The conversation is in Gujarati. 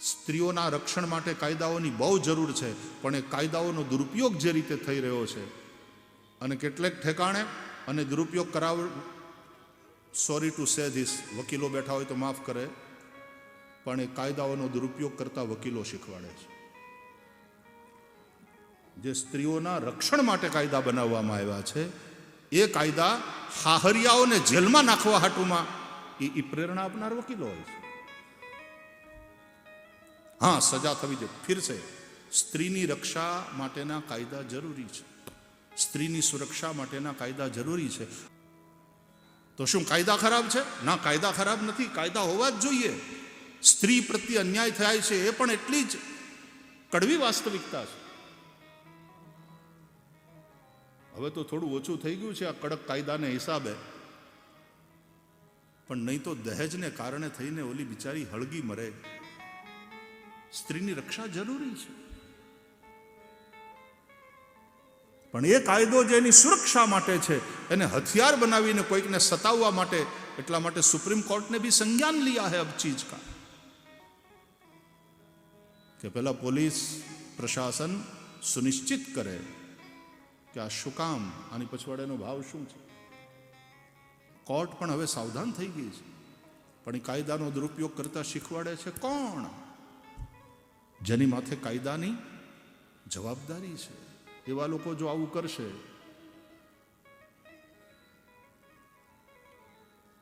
સ્ત્રીઓના રક્ષણ માટે કાયદાઓની બહુ જરૂર છે, પણ એ કાયદાઓનો દુરુપયોગ જે રીતે થઈ રહ્યો છે, અને કેટલેક ઠેકાણે અને દુરુપયોગ કરાવ સોરી ટુ સે ધીસ વકીલો બેઠા હોય તો માફ કરે, પણ એ કાયદાઓનો દુરુપયોગ કરતા વકીલો શીખવાડે છે. જે સ્ત્રીઓના રક્ષણ માટે કાયદા બનાવવામાં આવ્યા છે, એ કાયદા હાહરિયાઓને જેલમાં નાખવા હાટુમાં, એ પ્રેરણા આપનાર વકીલો હોય છે. હા, સજા થવી જોઈએ. ફિરસે સ્ત્રીની રક્ષા માટેના કાયદા જરૂરી છે. સ્ત્રીની સુરક્ષા માટેના કાયદા જરૂરી છે. તો શું, કાયદા ખરાબ છે? ના, કાયદા ખરાબ નથી. કાયદા હોવા જ જોઈએ. સ્ત્રી પ્રત્યે અન્યાય થાય છે એ પણ એટલી જ કડવી વાસ્તવિકતા છે. હવે તો થોડું ઓછું થઈ ગયું છે આ કડક કાયદાને હિસાબે. પણ નહીં તો દહેજને કારણે થઈને ઓલી બિચારી હળગી મરે. સ્ત્રીની રક્ષા જરૂરી છે. પણ એ કાયદો જે એની સુરક્ષા માટે છે. એને હથિયાર બનાવીને કોઈકને સતાવવા માટે એટલા માટે સુપ્રીમ કોર્ટને બી સંજ્ઞાન લીયા હે અબ ચીજ કા. કે પેલા પોલીસ પ્રશાસન સુનિશ્ચિત કરે કે આ શું કામ, આની પછવાડેનો ભાવ શું છે. કોર્ટ પણ હવે સાવધાન થઈ ગઈ છે. પણ કાયદાનો દુરુપયોગ કરતા શીખવાડે છે કોણ? જેની માથે કાયદાની જવાબદારી છે. એવા લોકો જો આવું કરશે